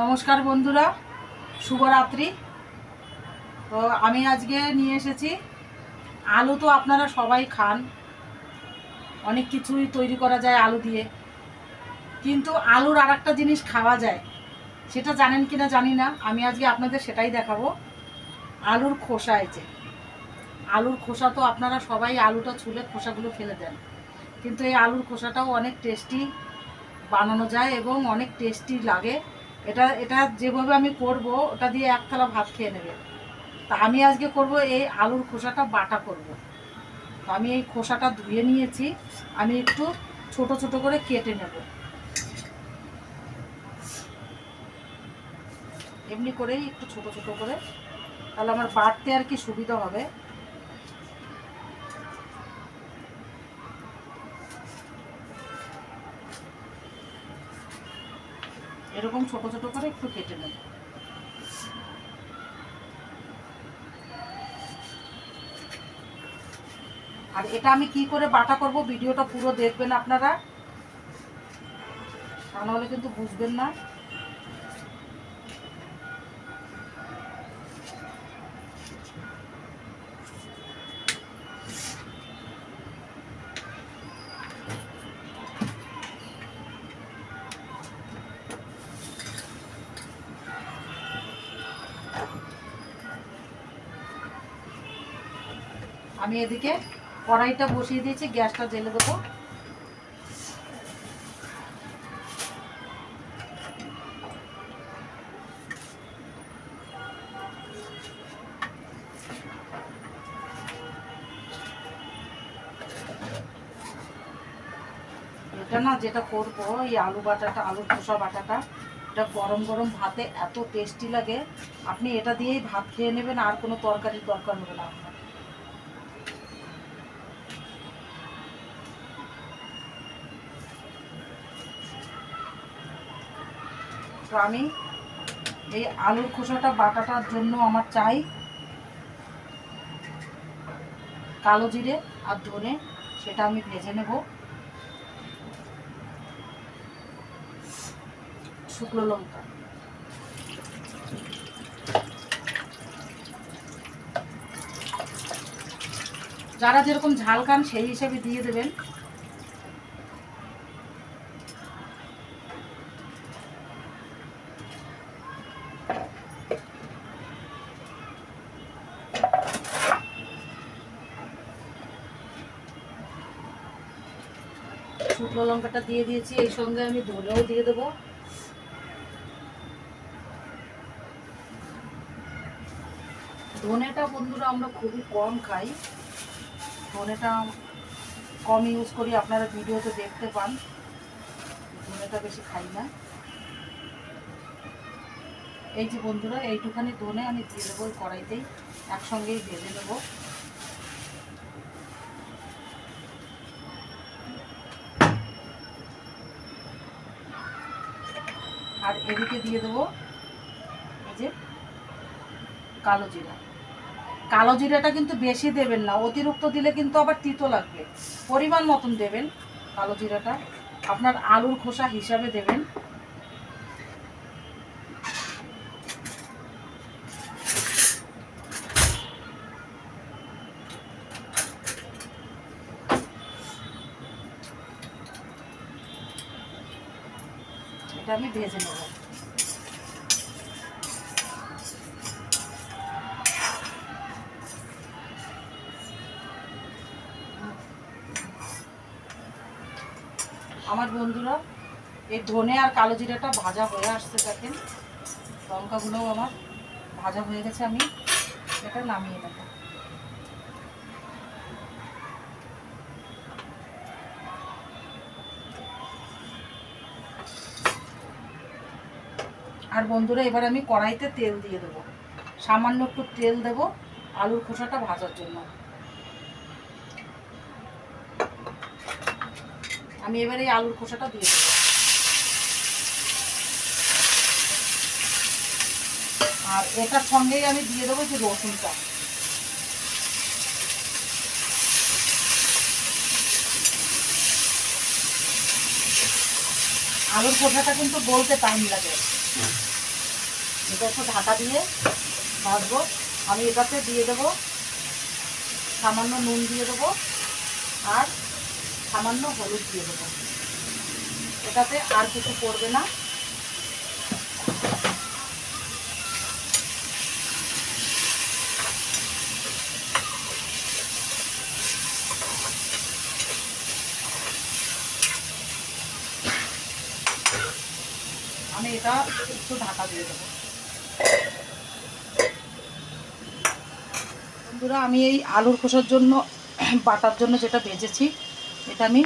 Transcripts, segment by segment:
নমস্কার বন্ধুরা, শুভরাত্রি। তো আমি আজকে নিয়ে এসেছি। আলু তো আপনারা সবাই খান। অনেক কিছুই তৈরি করা যায় আলু দিয়ে। কিন্তু আলুর আর একটা জিনিস খাওয়া যায়। সেটা জানেন কি না জানি না। আমি আজকে আপনাদের সেটাই দেখাবো। আলুর খোসা আছে আলুর খোসা তো আপনারা সবাই আলুটা ছুলে খোসাগুলো ফেলে দেন। কিন্তু এই আলুর খোসাটাও অনেক টেস্টি বানানো যায় এবং অনেক টেস্টি লাগে। এটা এটা যেভাবে আমি করব, ওটা দিয়ে এক থালা ভাত খেয়ে নেবে। তা আমি আজকে করব এই আলুর খোসাটা বাটা করব। তো আমি এই খোসাটা ধুয়ে নিয়েছি, আমি একটু ছোট ছোট করে কেটে নেব। এমনি করেই একটু ছোট ছোট করে। তাহলে আমার বাটতে আর কি সুবিধা হবে? এরকম ছোট ছোট করে একটু কেটে নেব। আর এটা আমি কি করে বাটা করব ভিডিওটা পুরো দেখবেন আপনারা। তা নাহলে কিন্তু বুঝবেন না। আমি এদিকে কড়াইটা বসিয়ে দিয়েছি, গ্যাসটা জেলে দেবো। এটা না যেটা করব, এই আলু বাটাটা আলুর খোসা বাটাটা, এটা গরম গরম ভাতে এত টেস্টি লাগে। আপনি এটা দিয়েই ভাত খেয়ে নেবেন, আর কোনো তরকারির দরকার হবে না। আমি এই আলুর খোসাটা, বাটাটার জন্য আমার চাই কালো জিরে আর ধনে, সেটা আমি ভেজে নেব। শুকনো লঙ্কা। যারা যেরকম ঝাল খান, সেই হিসেবে দিয়ে দেবেন শুকনো লঙ্কাটা দিয়ে দিয়েছি, এই সঙ্গে আমি ধনেও দিয়ে দেবো। ধনেটা বন্ধুরা আমরা খুবই কম খাই। ধনেটা কম ইউজ করি, আপনারা ভিডিওতে দেখতে পান। ধনেটা বেশি খাই না। এই যে বন্ধুরা, এইটুখানি ধনে আমি দিয়ে দেবো কড়াইতেই, একসঙ্গেই ভেজে নেব। আর এদিকে দিয়ে দেবো এই যে কালো জিরা। কালো জিরাটা কিন্তু বেশি দেবেন না, অতিরিক্ত দিলে কিন্তু আবার তিতো লাগবে। পরিমাণ মতন দেবেন কালো জিরাটা। আপনার আলুর খোসা হিসাবে দেবেন। এটা আমি ভেজে নেব। আমার বন্ধুরা, এই ধনে আর কালো জিরাটা ভাজা হয়ে আসছে দেখেন। লঙ্কাগুলোও আমার ভাজা হয়ে গেছে, আমি এটা নামিয়ে নেব। আর বন্ধুরা, এবার আমি কড়াইতে তেল দিয়ে দেবো। সামান্য একটু তেল দেবো আলুর খোসাটা ভাজার জন্য। আমি এবার এই আলুর খোসাটা দিয়ে দেবো। আর এটার সঙ্গেই আমি দিয়ে দেবো যে রসুনটা। আলুর খোসাটা কিন্তু বলতে টাইম লাগে। এটা একটু ঢাকা দিয়ে ভাজবো। আমি এটাতে দিয়ে দেবো সামান্য নুন দিয়ে দেবো আর সামান্য হলুদ দিয়ে দেবো। এটাতে আর কিছু পড়বে না। আমি এটা একটু ঢাকা দিয়ে দেবো। বন্ধুরা, আমি এই আলুর খোসার জন্য, বাটার জন্য যেটা ভেজেছি, এটা আমি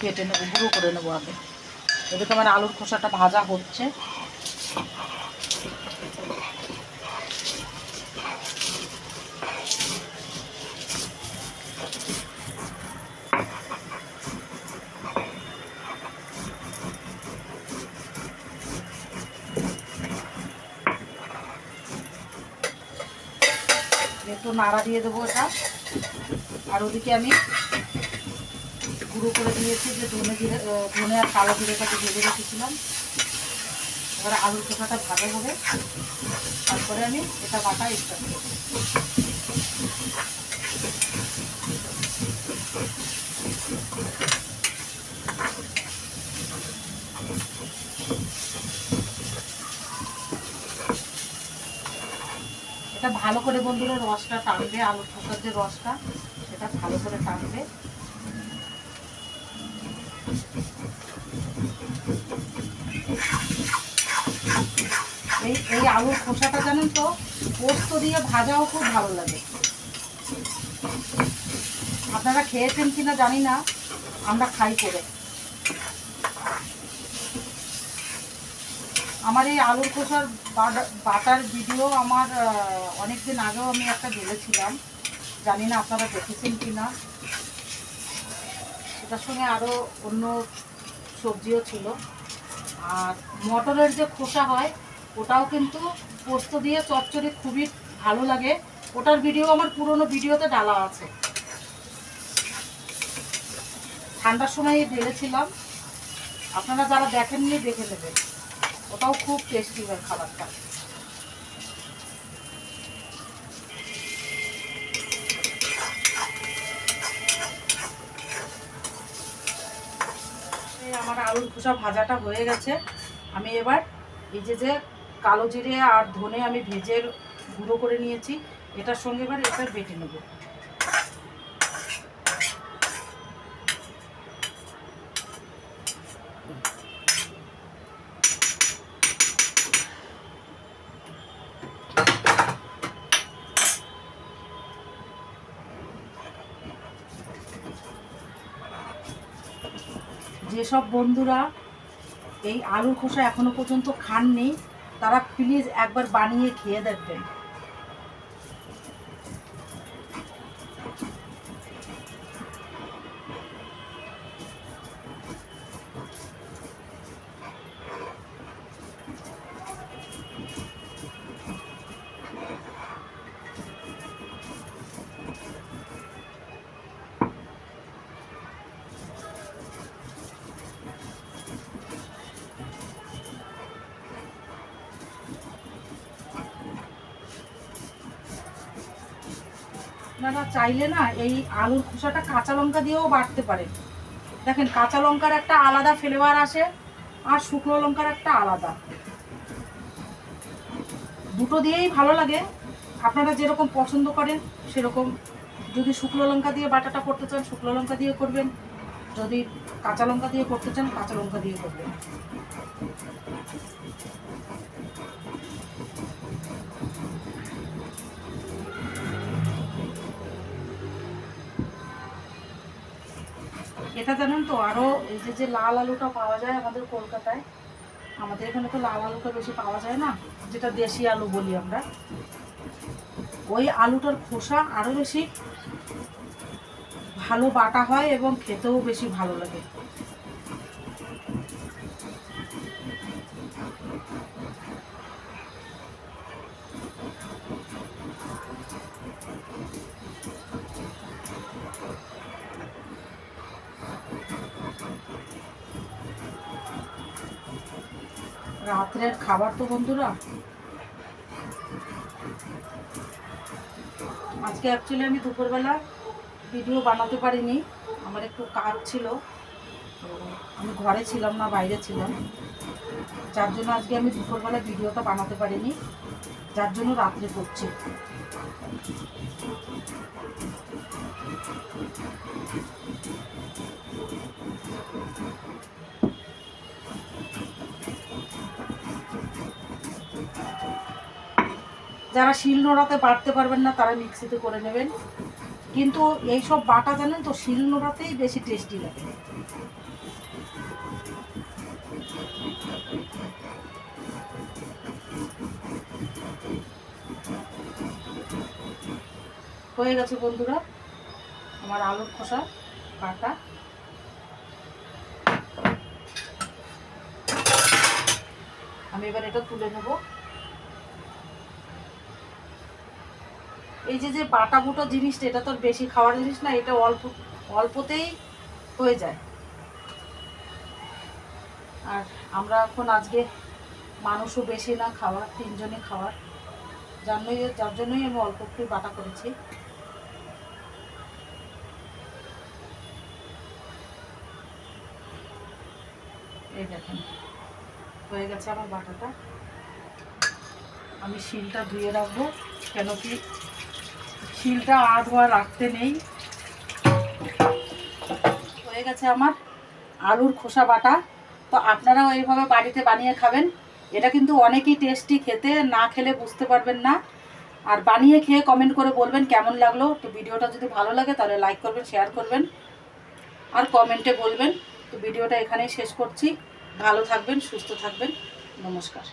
বেটে নেব, গুঁড়ো করে নেব আগে। এদিকে আমার আলুর খোসাটা ভাজা হচ্ছে। একটু নাড়া দিয়ে দেবো এটা আর ওদিকে আমি গুঁড়ো করে দিয়েছি যে ধনে জিরে ধনে আর কালো জিরেটাকে ভেজে রেখেছিলাম। এবার আলুর চোখাটা ভালো হবে। তারপরে আমি এটা বাটা স্টার্ট করব। এটা ভালো করে বন্ধুরা রসটা টানবে, আলুর খোসার যে রসটা সেটা ভালো করে টানবে। এই এই আলুর খোসাটা জানেন তো, পোস্ত দিয়ে ভাজাও খুব ভালো লাগে। আপনারা খেয়েছেন কিনা জানি না, আমরা খাই করে। আমার এই আলুর খোসার বাটা- বাটার ভিডিও আমার অনেক দিন আগেও আমি একটা ঢেলেছিলাম জানি না আপনারা দেখেছেন কি না সেটার সঙ্গে আরও অন্য সবজিও ছিল। আর মটরের যে খোসা হয়, ওটাও কিন্তু পোস্ত দিয়ে চচ্চড়ি খুবই ভালো লাগে। ওটার ভিডিও আমার পুরনো ভিডিওতে ডালা আছে। ঠান্ডার সময় ঢেলেছিলাম। আপনারা যারা দেখেননি, দেখে নেবেন। ওটাও খুব টেস্টি হয় খাবারটা। আমার আলুর খোসা ভাজাটা হয়ে গেছে। আমি এবার এই যে যে কালো জিরে আর ধনে আমি ভেজে গুঁড়ো করে নিয়েছি, এটার সঙ্গে এবার এটা বেটে নেব। যেসব বন্ধুরা এই আলুর খোসা এখনও পর্যন্ত খাননি তারা প্লিজ একবার বানিয়ে খেয়ে দেখবেন। আপনারা চাইলে না এই আলুর খোসাটা কাঁচা লঙ্কা দিয়েও বাটতে পারেন। দেখেন, কাঁচা লঙ্কার একটা আলাদা ফ্লেভার আসে আর শুকনো লঙ্কার একটা আলাদা। দুটো দিয়েই ভালো লাগে। আপনারা যেরকম পছন্দ করেন, সেরকম যদি শুকনো লঙ্কা দিয়ে বাটাটা করতে চান, শুকনো লঙ্কা দিয়ে করবেন। যদি কাঁচা লঙ্কা দিয়ে করতে চান, কাঁচা লঙ্কা দিয়ে করবেন। এটা জানেন তো আরও এই যে যে লাল আলুটা পাওয়া যায় আমাদের কলকাতায়, আমাদের এখানে তো লাল আলুটা বেশি পাওয়া যায় না, যেটা দেশি আলু বলি আমরা। ওই আলুটার খোসা আরও বেশি ভালো বাটা হয় এবং খেতেও বেশি ভালো লাগে। রাত্রের খাবার তো বন্ধুরা। আজকে অ্যাকচুয়ালি আমি দুপুরবেলা ভিডিও বানাতে পারিনি। আমার একটু কাজ ছিল। আমি ঘরে ছিলাম না, বাইরে ছিলাম। যার জন্য আজকে আমি দুপুরবেলা ভিডিওটা বানাতে পারিনি। যার জন্য রাত্রে করছি। যারা শিল নোড়াতে বাটতে পারবেন না, তারা মিক্সিতে করে নেবেন। কিন্তু এইসব বাটা জানেন তো, শিল নোড়াতেই বেশি টেস্টি লাগে। হয়ে গেছে বন্ধুরা, আমার আলুর খোসা, বাটা। আমি এবার এটা তুলে নেব। এই যে যে বাটা বুটো জিনিসটা, এটা তো বেশি খাওয়ার জিনিস না, এটা অল্প, অল্পতেই হয়ে যায়। আর আমরা এখন আজকে মানুষও বেশি না, খাওয়ার তিনজনে খাওয়ার। জন্যই যার জন্যই আমি অল্প একটু বাটা করেছি। এই দেখেন, হয়ে গেছে আমার বাটাটা। আমি শিলটা ধুয়ে রাখব, কেন কি শিলটা আ ধোয়া রাখতে নেই। হয়ে গেছে আমার আলুর খোসা বাটা। তো আপনারাও এইভাবে বাড়িতে বানিয়ে খাবেন। এটা কিন্তু অনেকই টেস্টি খেতে, না খেলে বুঝতে পারবেন না। আর বানিয়ে খেয়ে কমেন্ট করে বলবেন কেমন লাগল। তো ভিডিওটা যদি ভালো লাগে তাহলে লাইক করবেন শেয়ার করবেন। আর কমেন্টে বলবেন। তো ভিডিওটা এখানেই শেষ করছি। ভালো থাকবেন, সুস্থ থাকবেন। নমস্কার।